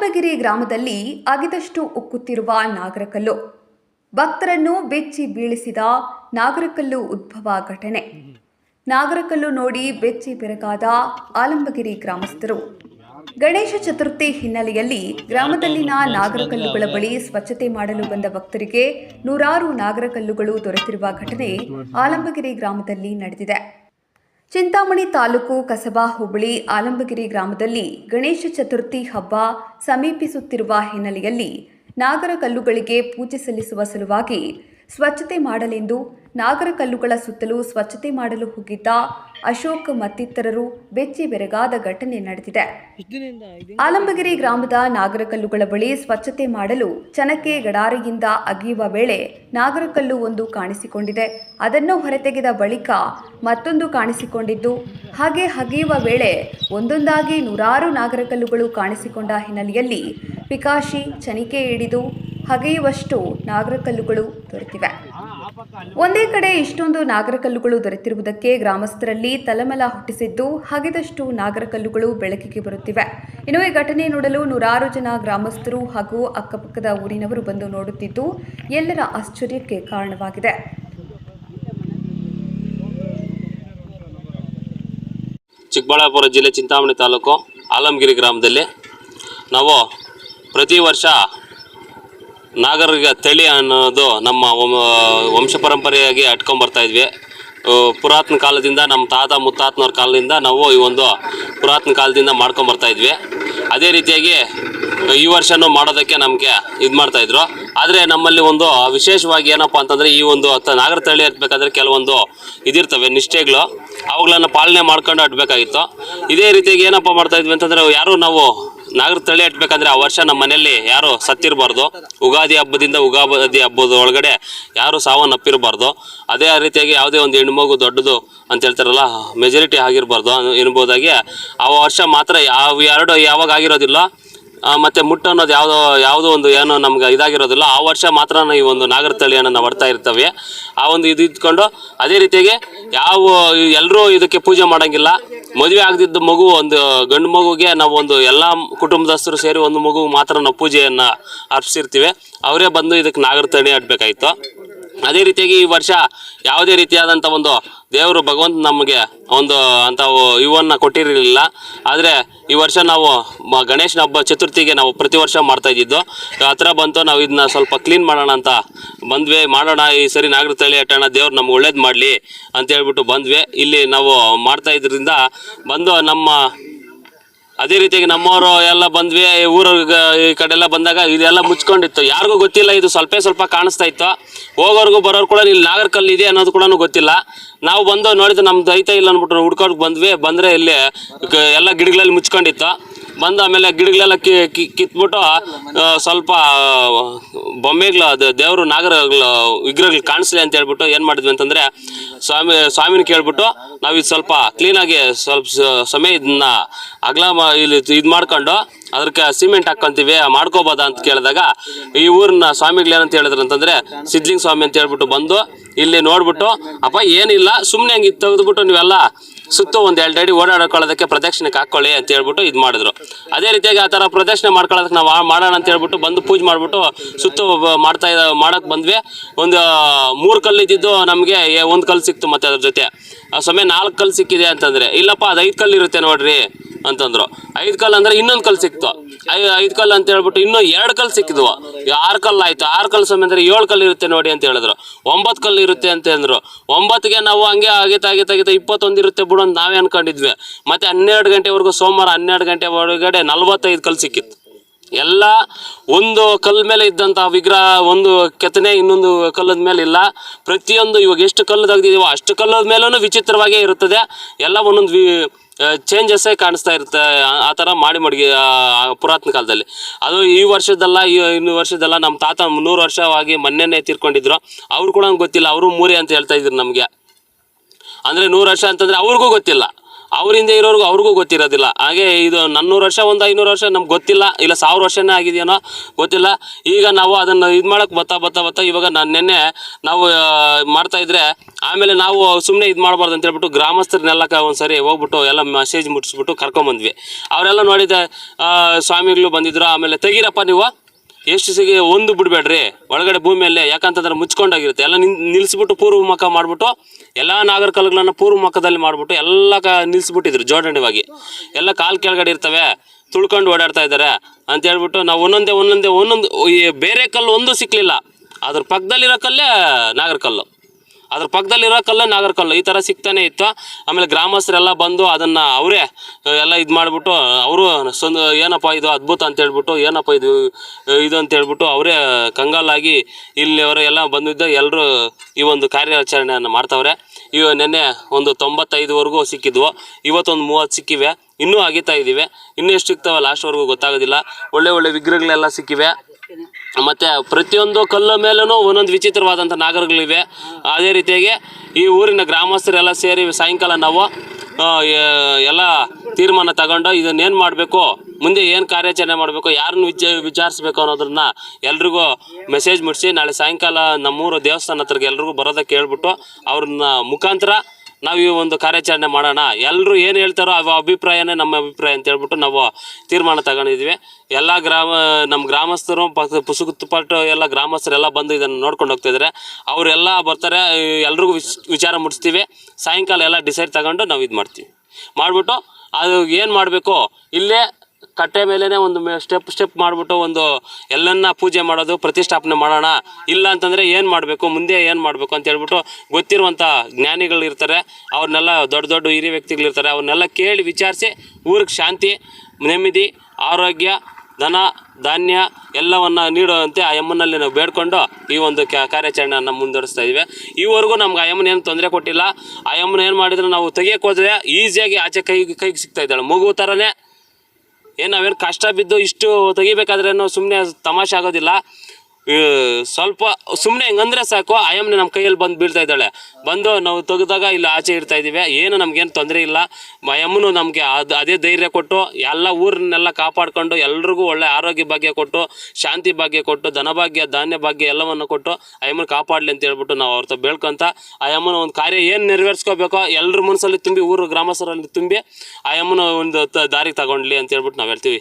ಆಲಂಬಗಿರಿ ಗ್ರಾಮದಲ್ಲಿ ಅಗಿದಷ್ಟು ಉಕ್ಕುತ್ತಿರುವ ನಾಗರಕಲ್ಲು. ಭಕ್ತರನ್ನು ಬೆಚ್ಚಿ ಬೀಳಿಸಿದ ನಾಗರಕಲ್ಲು ಉದ್ಭವ ಘಟನೆ. ನಾಗರಕಲ್ಲು ನೋಡಿ ಬೆಚ್ಚಿ ಬೆರಗಾದ ಆಲಂಬಗಿರಿ ಗ್ರಾಮಸ್ಥರು. ಗಣೇಶ ಚತುರ್ಥಿ ಹಿನ್ನೆಲೆಯಲ್ಲಿ ಗ್ರಾಮದಲ್ಲಿನ ನಾಗರಕಲ್ಲುಗಳ ಬಳಿ ಸ್ವಚ್ಛತೆ ಮಾಡಲು ಬಂದ ಭಕ್ತರಿಗೆ ನೂರಾರು ನಾಗರಕಲ್ಲುಗಳು ದೊರೆತಿರುವ ಘಟನೆ ಆಲಂಬಗಿರಿ ಗ್ರಾಮದಲ್ಲಿ ನಡೆದಿದೆ. ಚಿಂತಾಮಣಿ ತಾಲೂಕು ಕಸಬಾ ಹೋಬಳಿ ಆಲಂಬಗಿರಿ ಗ್ರಾಮದಲ್ಲಿ ಗಣೇಶ ಚತುರ್ಥಿ ಹಬ್ಬ ಸಮೀಪಿಸುತ್ತಿರುವ ಹಿನ್ನೆಲೆಯಲ್ಲಿ ನಾಗರ ಕಲ್ಲುಗಳಿಗೆ ಪೂಜೆ ಸಲ್ಲಿಸುವ ಸಲುವಾಗಿ ಸ್ವಚ್ಛತೆ ಮಾಡಲೆಂದು ನಾಗರಕಲ್ಲುಗಳ ಸುತ್ತಲೂ ಸ್ವಚ್ಛತೆ ಮಾಡಲು ಹೋಗಿದ್ದ ಅಶೋಕ್ ಮತ್ತಿತರರು ಬೆಚ್ಚಿ ಬೆರಗಾದ ಘಟನೆ ನಡೆದಿದೆ. ಆಲಂಬಗಿರಿ ಗ್ರಾಮದ ನಾಗರಕಲ್ಲುಗಳ ಬಳಿ ಸ್ವಚ್ಛತೆ ಮಾಡಲು ಚನಕೆ ಗಡಾರಿಯಿಂದ ಅಗಿಯುವ ವೇಳೆ ನಾಗರಕಲ್ಲು ಒಂದು ಕಾಣಿಸಿಕೊಂಡಿದೆ. ಅದನ್ನು ಹೊರತೆಗೆದ ಬಳಿಕ ಮತ್ತೊಂದು ಕಾಣಿಸಿಕೊಂಡಿದ್ದು, ಹಾಗೆ ಹಗೆಯುವ ವೇಳೆ ಒಂದೊಂದಾಗಿ ನೂರಾರು ನಾಗರಕಲ್ಲುಗಳು ಕಾಣಿಸಿಕೊಂಡ ಹಿನ್ನೆಲೆಯಲ್ಲಿ ಪಿಕಾಶಿ ಚನಿಕೆ ಹಿಡಿದು ಹಗೆಯುವಷ್ಟು ನಾಗರಕಲ್ಲುಗಳು ದೊರೆತಿವೆ. ಒಂದೇ ಕಡೆ ಇಷ್ಟೊಂದು ನಾಗರಕಲ್ಲುಗಳು ದೊರೆತಿರುವುದಕ್ಕೆ ಗ್ರಾಮಸ್ಥರಲ್ಲಿ ತಲೆಮಲ ಹುಟ್ಟಿಸಿದ್ದು ಹಗೆದಷ್ಟು ನಾಗರಕಲ್ಲುಗಳು ಬೆಳಕಿಗೆ ಬರುತ್ತಿವೆ. ಇನ್ನು ಈ ಘಟನೆ ನೋಡಲು ನೂರಾರು ಜನ ಗ್ರಾಮಸ್ಥರು ಹಾಗೂ ಅಕ್ಕಪಕ್ಕದ ಊರಿನವರು ಬಂದು ನೋಡುತ್ತಿದ್ದು ಎಲ್ಲರ ಆಶ್ಚರ್ಯಕ್ಕೆ ಕಾರಣವಾಗಿದೆ. ಚಿಕ್ಕಬಳ್ಳಾಪುರ ಜಿಲ್ಲೆ ಚಿಂತಾಮಣಿ ತಾಲೂಕು ಆಲಮಗಿರಿ ಗ್ರಾಮದಲ್ಲಿ ನಾವು ಪ್ರತಿ ವರ್ಷ ನಾಗರಿಕ ತಳಿ ಅನ್ನೋದು ನಮ್ಮ ವಂಶ- ಪರಂಪರೆಯಾಗಿ ಅಟ್ಕೊಂಡ್ ಬರ್ತಾ ಇದ್ವಿ. ಪುರಾತನ ಕಾಲದಿಂದ ನಮ್ಮ ತಾತ ಮುತ್ತಾತನವ್ರ ಕಾಲದಿಂದ ನಾವು ಈ ಒಂದು ಪುರಾತನ ಕಾಲದಿಂದ ಮಾಡ್ಕೊಂಡ್ ಬರ್ತಾ ಇದ್ವಿ. ಅದೇ ರೀತಿಯಾಗಿ ಈ ವರ್ಷನೂ ಮಾಡೋದಕ್ಕೆ ನಮಗೆ ಇದು ಮಾಡ್ತಾಯಿದ್ರು ಆದರೆ ನಮ್ಮಲ್ಲಿ ಒಂದು ವಿಶೇಷವಾಗಿ ಏನಪ್ಪ ಅಂತಂದರೆ ಈ ಒಂದು ನಾಗರ ತಳಿ ಹತ್ಬೇಕಾದ್ರೆ ಕೆಲವೊಂದು ಇದಿರ್ತವೆ ನಿಷ್ಠೆಗಳು. ಅವುಗಳನ್ನು ಪಾಲನೆ ಮಾಡ್ಕೊಂಡು ಹಟ್ಬೇಕಾಗಿತ್ತು ಇದೇ ರೀತಿಯಾಗಿ ಏನಪ್ಪ ಮಾಡ್ತಾ ಇದ್ವಿ ಅಂತಂದ್ರೆ ಯಾರು ನಾವು ನಾಗರ ತಳಿ ಹಟ್ಬೇಕಂದ್ರೆ ಆ ವರ್ಷ ನಮ್ಮ ಮನೆಯಲ್ಲಿ ಯಾರು ಸತ್ತಿರಬಾರ್ದು. ಉಗಾದಿ ಹಬ್ಬದಿಂದ ಉಗಾದಿ ಹಬ್ಬದ ಒಳಗಡೆ ಯಾರು ಸಾವನ್ನಪ್ಪಿರಬಾರ್ದು ಅದೇ ರೀತಿಯಾಗಿ ಯಾವುದೇ ಒಂದು ಹೆಣ್ಮಗು ದೊಡ್ಡದು ಅಂತ ಹೇಳ್ತಾರಲ್ಲ ಮೆಜಾರಿಟಿ ಆಗಿರಬಾರ್ದು ಎನ್ಬೋದಾಗಿ ಆ ವರ್ಷ ಮಾತ್ರ ಯಾವ ಎರಡು ಯಾವಾಗ ಆಗಿರೋದಿಲ್ಲ. ಆ, ಮತ್ತೆ ಮುಟ್ಟು ಅನ್ನೋದು ಯಾವುದೋ ಯಾವುದೋ ಒಂದು ಏನೋ ನಮ್ಗೆ ಇದಾಗಿರೋದಿಲ್ಲ. ಆ ವರ್ಷ ಮಾತ್ರ ಈ ಒಂದು ನಾಗರ ತಳಿಯನ್ನು ನಾವು ಬರ್ತಾ ಇರ್ತವೆ. ಆ ಒಂದು ಇದು ಇದ್ಕೊಂಡು ಅದೇ ರೀತಿಯಾಗಿ ಯಾವ ಎಲ್ಲರೂ ಇದಕ್ಕೆ ಪೂಜೆ ಮಾಡಂಗಿಲ್ಲ. ಮದುವೆ ಆಗದಿದ್ದ ಮಗು ಒಂದು ಗಂಡು ಮಗುಗೆ ನಾವು ಒಂದು ಎಲ್ಲ ಕುಟುಂಬದಸ್ಥರು ಸೇರಿ ಒಂದು ಮಗು ಮಾತ್ರ ನಾವು ಪೂಜೆಯನ್ನು ಅರ್ಪಿಸಿರ್ತೀವಿ. ಅವರೇ ಬಂದು ಇದಕ್ಕೆ ನಾಗರ ತಳಿ ಅದೇ ರೀತಿಯಾಗಿ ಈ ವರ್ಷ ಯಾವುದೇ ರೀತಿಯಾದಂಥ ಒಂದು ದೇವರು ಭಗವಂತ ನಮಗೆ ಒಂದು ಅಂತ ಇವನ್ನ ಕೊಟ್ಟಿರಲಿಲ್ಲ. ಆದರೆ ಈ ವರ್ಷ ನಾವು ಗಣೇಶನ ಹಬ್ಬ ಚತುರ್ಥಿಗೆ ನಾವು ಪ್ರತಿ ವರ್ಷ ಮಾಡ್ತಾ ಇದ್ದಿದ್ದು. ಹತ್ರ ಬಂತು, ನಾವು ಇದನ್ನ ಸ್ವಲ್ಪ ಕ್ಲೀನ್ ಮಾಡೋಣ ಅಂತ ಬಂದ್ವಿ. ಮಾಡೋಣ, ಈ ಸರಿ ನಾಗರ ಅಟ್ಟಣ ಅಟ್ಟೋಣ ದೇವ್ರು ನಮ್ಗೆ ಒಳ್ಳೇದು ಮಾಡಲಿ ಅಂತ ಹೇಳ್ಬಿಟ್ಟು ಬಂದ್ವಿ. ಇಲ್ಲಿ ನಾವು ಮಾಡ್ತಾ ಇದ್ರಿಂದ ಬಂದು ನಮ್ಮ ಅದೇ ರೀತಿಯಾಗಿ ನಮ್ಮವರು ಎಲ್ಲ ಬಂದ್ವಿ ಊರ ಈ ಕಡೆ ಎಲ್ಲ ಬಂದಾಗ ಇದೆಲ್ಲ ಮುಚ್ಕೊಂಡಿತ್ತು. ಯಾರಿಗೂ ಗೊತ್ತಿಲ್ಲ, ಇದು ಸ್ವಲ್ಪ ಸ್ವಲ್ಪ ಕಾಣಿಸ್ತಾ ಇತ್ತು. ಹೋಗೋರ್ಗು ಬರೋರು ಕೂಡ ಇಲ್ಲಿ ನಾಗರಕಲ್ಲು ಇದೆ ಅನ್ನೋದು ಕೂಡ ಗೊತ್ತಿಲ್ಲ. ನಾವು ಬಂದು ನೋಡಿದ್ರೆ ನಮ್ದು ಐತೆ ಇಲ್ಲ ಅಂದ್ಬಿಟ್ಟು ಹುಡ್ಕೊಂಡು ಬಂದ್ವಿ, ಬಂದರೆ ಇಲ್ಲಿ ಎಲ್ಲ ಗಿಡಗಳಲ್ಲಿ ಮುಚ್ಕೊಂಡಿತ್ತು. ಬಂದು ಆಮೇಲೆ ಗಿಡಗಳೆಲ್ಲ ಕಿತ್ಬಿಟ್ಟು ಸ್ವಲ್ಪ ಬೊಮ್ಮೆಗಳು ಅದು ದೇವರು ನಾಗರಗಳು ವಿಗ್ರಹಗಳು ಕಾಣಿಸ್ಲಿ ಅಂತ ಹೇಳ್ಬಿಟ್ಟು ಏನು ಮಾಡಿದ್ವಿ ಅಂತಂದರೆ, ಸ್ವಾಮಿ, ಸ್ವಾಮಿನ ಕೇಳ್ಬಿಟ್ಟು ನಾವು ಇದು ಸ್ವಲ್ಪ ಕ್ಲೀನಾಗಿ ಸ್ವಲ್ಪ ಸಮಯ ಇದನ್ನ ಅಗಲ ಇಲ್ಲಿ ಇದು ಮಾಡ್ಕೊಂಡು ಅದಕ್ಕೆ ಸಿಮೆಂಟ್ ಹಾಕ್ಕೊಂತೀವಿ ಮಾಡ್ಕೋಬೋದಾ ಅಂತ ಕೇಳಿದಾಗ ಈ ಊರಿನ ಸ್ವಾಮಿಗಳು ಏನಂತ ಹೇಳಿದ್ರು ಅಂತಂದರೆ ಸಿದ್ಲಿಂಗ ಸ್ವಾಮಿ ಅಂತ ಹೇಳ್ಬಿಟ್ಟು ಬಂದು ಇಲ್ಲಿ ನೋಡ್ಬಿಟ್ಟು, ಅಪ್ಪ, ಏನಿಲ್ಲ ಸುಮ್ಮನೆ ಹಂಗೆ ತೆಗೆದ್ಬಿಟ್ಟು ನೀವೆಲ್ಲ ಸುತ್ತ ಒಂದು ಎರಡು ಅಡಿ ಓಡಾಡ್ಕೊಳ್ಳೋದಕ್ಕೆ ಪ್ರದಕ್ಷಿಣೆಗೆ ಹಾಕೊಳ್ಳಿ ಅಂತ ಹೇಳ್ಬಿಟ್ಟು ಇದು ಮಾಡಿದ್ರು. ಅದೇ ರೀತಿಯಾಗಿ ಆ ಥರ ಪ್ರದಕ್ಷಿಣೆ ಮಾಡ್ಕೊಳ್ಳೋದಕ್ಕೆ ನಾವು ಮಾಡೋಣ ಅಂತ ಹೇಳ್ಬಿಟ್ಟು ಬಂದು ಪೂಜೆ ಮಾಡಿಬಿಟ್ಟು ಸುತ್ತು ಮಾಡ್ತಾ ಇದ್ದ ಮಾಡಕ್ಕೆ ಬಂದ್ವಿ. ಒಂದು ಮೂರು ಕಲ್ಲು ಇದ್ದಿದ್ದು ನಮಗೆ ಒಂದು ಕಲ್ಲು ಸಿಕ್ತು ಮತ್ತೆ ಅದ್ರ ಜೊತೆ. ಸಮಯ ನಾಲ್ಕು ಕಲ್ಲು ಸಿಕ್ಕಿದೆ ಅಂತಂದ್ರೆ, ಇಲ್ಲಪ್ಪ, ಅದು ಐದು ಕಲ್ಲು ಇರುತ್ತೆ ನೋಡ್ರಿ ಅಂತಂದ್ರು. ಐದು ಕಲ್ಲು ಅಂದ್ರೆ ಇನ್ನೊಂದು ಕಲ್ಲು ಸಿಕ್ತು. ಐ ಐದು ಕಲ್ಲು ಅಂತ ಹೇಳ್ಬಿಟ್ಟು ಇನ್ನೂ ಎರಡು ಕಲ್ಲು ಸಿಕ್ಕಿದ್ವು. ಆರು ಕಲ್ಲು ಆಯ್ತು. ಆರು ಕಲ್ಲು ಸಮಯ ಅಂದ್ರೆ ಏಳು ಕಲ್ಲು ಇರುತ್ತೆ ನೋಡಿ ಅಂತ ಹೇಳಿದ್ರು. ಒಂಬತ್ತು ಕಲ್ಲು ಇರುತ್ತೆ ಅಂತ ಅಂದ್ರು. ಒಂಬತ್ತಿಗೆ ನಾವು ಹಂಗೆ ಆಗೈತೆ ಆಗೈತೆ ಆಗೈತೆ ಇಪ್ಪತ್ತೊಂದು ಇರುತ್ತೆ ಬಿಡು ಅಂತ ನಾವೇ ಅನ್ಕೊಂಡಿದ್ವಿ. ಮತ್ತೆ ಹನ್ನೆರಡು ಗಂಟೆವರೆಗೂ ಸೋಮವಾರ ಹನ್ನೆರಡು ಗಂಟೆ ಒಳಗಡೆ ನಲ್ವತ್ತೈದು ಕಲ್ಲು ಸಿಕ್ಕಿತ್ತು. ಎಲ್ಲ ಒಂದು ಕಲ್ಲು ಮೇಲೆ ಇದ್ದಂಥ ವಿಗ್ರಹ, ಒಂದು ಕೆತ್ತನೆ, ಇನ್ನೊಂದು ಕಲ್ಲದ ಮೇಲೆ ಇಲ್ಲ. ಪ್ರತಿಯೊಂದು ಇವಾಗ ಎಷ್ಟು ಕಲ್ಲು ತೆಗ್ದಿದೀವೋ ಅಷ್ಟು ಕಲ್ಲದ ಮೇಲೂ ವಿಚಿತ್ರವಾಗೇ ಇರುತ್ತದೆ. ಎಲ್ಲ ಒಂದೊಂದು ವಿ ಚೇಂಜಸ್ಸೇ ಕಾಣಿಸ್ತಾ ಇರುತ್ತೆ. ಆ- ಆ ಥರ ಮಾಡಿ ಮಡಗಿ ಪುರಾತನ ಕಾಲದಲ್ಲಿ. ಅದು ಈ ವರ್ಷದಲ್ಲ ಈ ಇನ್ನು ವರ್ಷದಲ್ಲ ನಮ್ಮ ತಾತ ನೂರು ವರ್ಷವಾಗಿ ಮೊನ್ನೆನೇ ತೀರ್ಕೊಂಡಿದ್ರು. ಅವ್ರು ಕೂಡ ಗೊತ್ತಿಲ್ಲ. ಅವರು ಮೂರೇ ಅಂತ ಹೇಳ್ತಾ ಇದ್ರು ನಮಗೆ. ಅಂದರೆ ನೂರು ವರ್ಷ ಅಂತಂದರೆ ಅವ್ರಿಗೂ ಗೊತ್ತಿಲ್ಲ. ಅವರಿಂದ ಇರೋರ್ಗು ಅವ್ರಿಗೂ ಗೊತ್ತಿರೋದಿಲ್ಲ. ಹಾಗೆ ಇದು ನನ್ನೂರು ವರ್ಷ, ಒಂದು ಐನೂರು ವರ್ಷ ನಮ್ಗೆ ಗೊತ್ತಿಲ್ಲ. ಇಲ್ಲ, ಸಾವಿರ ವರ್ಷನೇ ಆಗಿದೆಯೇನೋ ಗೊತ್ತಿಲ್ಲ. ಈಗ ನಾವು ಅದನ್ನು ಇದು ಮಾಡೋಕೆ ಬತ್ತಾ ಬತ್ತಾ ಬತ್ತಾ ಇವಾಗ ನಾನು ನಿನ್ನೆ ನಾವು ಮಾಡ್ತಾ ಇದ್ರೆ ಆಮೇಲೆ ನಾವು ಸುಮ್ಮನೆ ಇದು ಮಾಡಬಾರ್ದು ಅಂತ ಹೇಳ್ಬಿಟ್ಟು ಗ್ರಾಮಸ್ಥರನ್ನೆಲ್ಲ ಕ ಒಂದ್ಸರಿ ಹೋಗ್ಬಿಟ್ಟು ಎಲ್ಲ ಮೆಸೇಜ್ ಮುಟ್ಟಿಸ್ಬಿಟ್ಟು ಕರ್ಕೊಂಬಂದ್ವಿ. ಅವರೆಲ್ಲ ನೋಡಿದ ಸ್ವಾಮಿಗಳು ಬಂದಿದ್ರು. ಆಮೇಲೆ ತೆಗೀರಪ್ಪ ನೀವು. ಎಷ್ಟು ಸಿಗಿ ಒಂದು ಬಿಡಬೇಡ್ರಿ. ಒಳಗಡೆ ಭೂಮಿಯಲ್ಲೇ ಯಾಕಂತಂದ್ರೆ ಮುಚ್ಕೊಂಡಾಗಿರುತ್ತೆ. ಎಲ್ಲ ನಿನ್ ನಿಲ್ಲಿಸ್ಬಿಟ್ಟು ಪೂರ್ವ ಮುಖ ಮಾಡಿಬಿಟ್ಟು, ಎಲ್ಲ ನಾಗರಕಲ್ಲುಗಳನ್ನು ಪೂರ್ವ ಮುಖದಲ್ಲಿ ಮಾಡಿಬಿಟ್ಟು ಎಲ್ಲ ಕ ನಿಲ್ಲಿಸ್ಬಿಟ್ಟಿದ್ರು ಜೋಡಣೆವಾಗಿ. ಎಲ್ಲ ಕಾಲು ಕೆಳಗಡೆ ಇರ್ತವೆ. ತುಳ್ಕೊಂಡು ಓಡಾಡ್ತಾ ಇದ್ದಾರೆ. ಅಂತ ಹೇಳ್ಬಿಟ್ಟು ನಾವು ಒಂದೊಂದೇ ಒಂದೊಂದೇ, ಒಂದೊಂದು ಬೇರೆ ಕಲ್ಲು ಒಂದು ಸಿಕ್ಕಲಿಲ್ಲ ಅದ್ರ ಪಕ್ಕದಲ್ಲಿರೋ ಕಲ್ಲೇ ನಾಗರಕಲ್ಲು ಅದ್ರ ಪಕ್ಕದಲ್ಲಿರೋ ನಾಗರ ಕಲ್ಲು, ಈ ಥರ ಸಿಗ್ತಾನೆ ಇತ್ತು. ಆಮೇಲೆ ಗ್ರಾಮಸ್ಥರೆಲ್ಲ ಬಂದು ಅದನ್ನು ಅವರೇ ಎಲ್ಲ ಇದು ಮಾಡಿಬಿಟ್ಟು, ಅವರು ಸೊಂದ, ಏನಪ್ಪ ಇದು ಅದ್ಭುತ ಅಂತ ಹೇಳ್ಬಿಟ್ಟು, ಏನಪ್ಪ ಇದು ಇದು ಅಂತ ಹೇಳ್ಬಿಟ್ಟು ಅವರೇ ಕಂಗಾಲಾಗಿ ಇಲ್ಲಿವರು ಎಲ್ಲ ಬಂದಿದ್ದ ಎಲ್ಲರೂ ಈ ಒಂದು ಕಾರ್ಯಾಚರಣೆಯನ್ನು ಮಾಡ್ತಾವ್ರೆ. ಇವ ನಿನ್ನೆ ಒಂದು ತೊಂಬತ್ತೈದುವರೆಗೂ ಸಿಕ್ಕಿದ್ವು. ಇವತ್ತೊಂದು ಮೂವತ್ತು ಸಿಕ್ಕಿವೆ. ಇನ್ನೂ ಅಗಿತಾ ಇದ್ದೀವಿ ಇನ್ನೂ ಎಷ್ಟು ಸಿಗ್ತಾವೆ ಲಾಸ್ಟ್ವರೆಗೂ ಗೊತ್ತಾಗೋದಿಲ್ಲ. ಒಳ್ಳೆ ಒಳ್ಳೆ ವಿಗ್ರಹಗಳೆಲ್ಲ ಸಿಕ್ಕಿವೆ. ಮತ್ತು ಪ್ರತಿಯೊಂದು ಕಲ್ಲು ಮೇಲೂ ಒಂದೊಂದು ವಿಚಿತ್ರವಾದಂಥ ನಾಗರಗಳಿವೆ. ಅದೇ ರೀತಿಯಾಗಿ ಈ ಊರಿನ ಗ್ರಾಮಸ್ಥರೆಲ್ಲ ಸೇರಿ ಸಾಯಂಕಾಲ ನಾವು ಎಲ್ಲ ತೀರ್ಮಾನ ತಗೊಂಡು ಇದನ್ನೇನು ಮಾಡಬೇಕು, ಮುಂದೆ ಏನು ಕಾರ್ಯಾಚರಣೆ ಮಾಡಬೇಕು, ಯಾರನ್ನು ವಿಚ ವಿಚಾರಿಸ್ಬೇಕು ಅನ್ನೋದನ್ನ ಎಲ್ರಿಗೂ ಮೆಸೇಜ್ ಮುಟ್ಟಿಸಿ ನಾಳೆ ಸಾಯಂಕಾಲ ನಮ್ಮೂರು ದೇವಸ್ಥಾನ ಹತ್ರಕ್ಕೆ ಎಲ್ರಿಗೂ ಬರೋದಕ್ಕೆ ಹೇಳ್ಬಿಟ್ಟು ಅವ್ರನ್ನ ಮುಖಾಂತರ ನಾವು ಈ ಒಂದು ಕಾರ್ಯಾಚರಣೆ ಮಾಡೋಣ. ಎಲ್ಲರೂ ಏನು ಹೇಳ್ತಾರೋ ಅವ ಅಭಿಪ್ರಾಯನೇ ನಮ್ಮ ಅಭಿಪ್ರಾಯ ಅಂತ ಹೇಳ್ಬಿಟ್ಟು ನಾವು ತೀರ್ಮಾನ ತಗೊಂಡಿದ್ವಿ. ಎಲ್ಲ ಗ್ರಾಮ ನಮ್ಮ ಗ್ರಾಮಸ್ಥರು, ಪಕ್ಕ ಪುಸುಗುತ್ತುಪಟ್ಟು ಎಲ್ಲ ಗ್ರಾಮಸ್ಥರೆಲ್ಲ ಬಂದು ಇದನ್ನು ನೋಡ್ಕೊಂಡು ಹೋಗ್ತಿದ್ದಾರೆ ಅವರೆಲ್ಲ ಬರ್ತಾರೆ, ಎಲ್ರಿಗೂ ವಿಚ್ ವಿಚಾರ ಮುಟ್ಟಿಸ್ತೀವಿ ಸಾಯಂಕಾಲ ಎಲ್ಲ ಡಿಸೈಡ್ ತಗೊಂಡು ನಾವು ಇದು ಮಾಡ್ತೀವಿ. ಮಾಡಿಬಿಟ್ಟು ಅದು ಏನು ಮಾಡಬೇಕು? ಇಲ್ಲೇ ಕಟ್ಟೆ ಮೇಲೇ ಒಂದು ಸ್ಟೆಪ್ ಸ್ಟೆಪ್ ಮಾಡಿಬಿಟ್ಟು ಒಂದು ಎಲ್ಲನ್ನ ಪೂಜೆ ಮಾಡೋದು, ಪ್ರತಿಷ್ಠಾಪನೆ ಮಾಡೋಣ. ಇಲ್ಲ ಅಂತಂದರೆ ಏನು ಮಾಡಬೇಕು? ಮುಂದೆ ಏನು ಮಾಡಬೇಕು ಅಂತ ಹೇಳ್ಬಿಟ್ಟು ಗೊತ್ತಿರುವಂಥ ಜ್ಞಾನಿಗಳು ಇರ್ತಾರೆ. ಅವ್ರನ್ನೆಲ್ಲ ದೊಡ್ಡ ದೊಡ್ಡ ಹಿರಿಯ ವ್ಯಕ್ತಿಗಳಿರ್ತಾರೆ ಅವ್ರನ್ನೆಲ್ಲ ಕೇಳಿ ವಿಚಾರಿಸಿ ಊರಿಗೆ ಶಾಂತಿ, ನೆಮ್ಮದಿ, ಆರೋಗ್ಯ, ಧನ, ಧಾನ್ಯ ಎಲ್ಲವನ್ನು ನೀಡುವಂತೆ ಆ ಯಮ್ಮನಲ್ಲಿ ನಾವು ಬೇಡ್ಕೊಂಡು ಈ ಒಂದು ಕ್ಯಾ ಕಾರ್ಯಾಚರಣೆಯನ್ನು ಮುಂದುವರಿಸ್ತಾ ಇದ್ದೀವಿ ಈವರೆಗೂ ನಮ್ಗೆ ಆ ಯಮ್ಮನ ಏನು ತೊಂದರೆ ಕೊಟ್ಟಿಲ್ಲ. ಆ ಯಮ್ಮನ ಏನು ಮಾಡಿದ್ರು, ನಾವು ತೆಗಿಯೋಕೆ ಹೋದರೆ ಈಸಿಯಾಗಿ ಆಚೆ ಕೈಗೆ ಕೈಗೆ ಸಿಗ್ತಾ ಇದ್ದಾಳೆ. ಮಗು ಥರನೇ ಏನು ನಾವೇನು ಕಷ್ಟ ಬಿದ್ದು ಇಷ್ಟು ತೆಗಿಬೇಕಾದ್ರೇನು ಸುಮ್ಮನೆ ತಮಾಷೆ ಆಗೋದಿಲ್ಲ. ಸ್ವಲ್ಪ ಸುಮ್ಮನೆ ಹೆಂಗಂದ್ರೆ ಸಾಕು. ಆಯಮ್ನೆ ನಮ್ಮ ಕೈಯಲ್ಲಿ ಬಂದು ಬೀಳ್ತಾ ಇದ್ದಾಳೆ. ಬಂದು ನಾವು ತೆಗೆದಾಗ ಇಲ್ಲಿ ಆಚೆ ಇಡ್ತಾ ಇದ್ದೀವಿ. ಏನು ನಮಗೇನು ತೊಂದರೆ ಇಲ್ಲ. ಮಯಮ್ಮನು ನಮಗೆ ಅದು ಅದೇ ಧೈರ್ಯ ಕೊಟ್ಟು, ಎಲ್ಲ ಊರನ್ನೆಲ್ಲ ಕಾಪಾಡಿಕೊಂಡು, ಎಲ್ರಿಗೂ ಒಳ್ಳೆ ಆರೋಗ್ಯ ಭಾಗ್ಯ ಕೊಟ್ಟು, ಶಾಂತಿ ಭಾಗ್ಯ ಕೊಟ್ಟು ಧನಭಾಗ್ಯ ಧಾನ್ಯ ಭಾಗ್ಯ ಎಲ್ಲವನ್ನು ಕೊಟ್ಟು ಆಯಮ್ಮನ ಕಾಪಾಡಲಿ ಅಂತ ಹೇಳ್ಬಿಟ್ಟು ನಾವು ಅವ್ರ ಬೇಳ್ಕೊಂತ ಆಯಮ್ಮನ ಒಂದು ಕಾರ್ಯ ಏನು ನೆರವೇರಿಸ್ಕೋಬೇಕೋ ಎಲ್ಲರ ಮನಸ್ಸಲ್ಲಿ ತುಂಬಿ, ಊರು ಗ್ರಾಮಸ್ಥರಲ್ಲಿ ತುಂಬಿ ಆಯಮ್ಮನ ಒಂದು ತ ದಾರಿಗೆ ತಗೊಂಡ್ಲಿ ಅಂತ ಹೇಳ್ಬಿಟ್ಟು ನಾವು ಹೇಳ್ತೀವಿ.